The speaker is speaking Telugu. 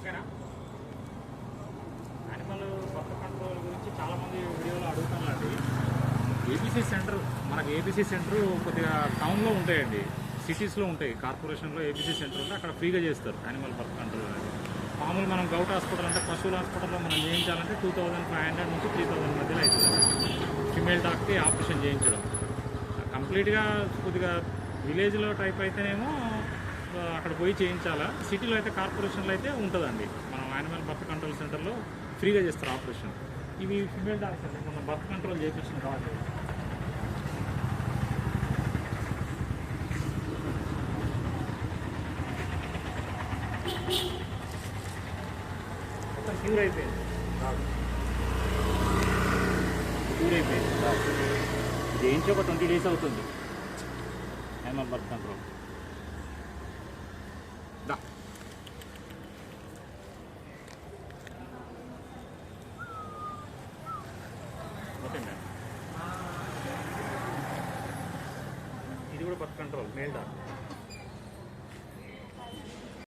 ఓకేనా? యానిమల్ బర్త్ కంట్రోల్ గురించి చాలా మంది వీడియోలో అడుగుతున్నారండి ఏబీసీ సెంటర్ మనకి ఏబీసీ సెంటర్ కొద్దిగా టౌన్లో ఉంటాయండి. సిటీస్లో ఉంటాయి. కార్పొరేషన్లో ఏబీసీ సెంటర్ ఉంటే అక్కడ ఫ్రీగా చేస్తారు యానిమల్ బర్త్ కంట్రోల్ అనేది. మామూలు మనం గౌట్ హాస్పిటల్ అంటే పశువుల హాస్పిటల్లో మనం చేయించాలంటే టూ థౌజండ్ ఫైవ్ హండ్రెడ్ నుంచి త్రీ థౌజండ్ మధ్యలో అవుతుంది. ఫిమేల్ డాక్కి ఆపరేషన్ చేయించడం. కంప్లీట్గా కొద్దిగా విలేజ్లో టైప్ అయితేనేమో అక్కడ పోయి చేయించాలా? సిటీలో అయితే కార్పొరేషన్లో అయితే ఉంటుందండి. మనం యానిమల్ బర్త్ కంట్రోల్ సెంటర్లో ఫ్రీగా చేస్తారు ఆపరేషన్. ఇవి ఫిమేల్ డాక్స్ అండి. మనం బర్త్ కంట్రోల్ చేయించిన కాబట్టి క్యూర్ అయిపోయింది. క్యూర్ అయిపోయింది. చేయించి ఒక ట్వంటీ డేస్ అవుతుంది. Animal birth control. Da. Okay ഇത് കൂടെ പത്ത് കൺട്രോൾ ഡാ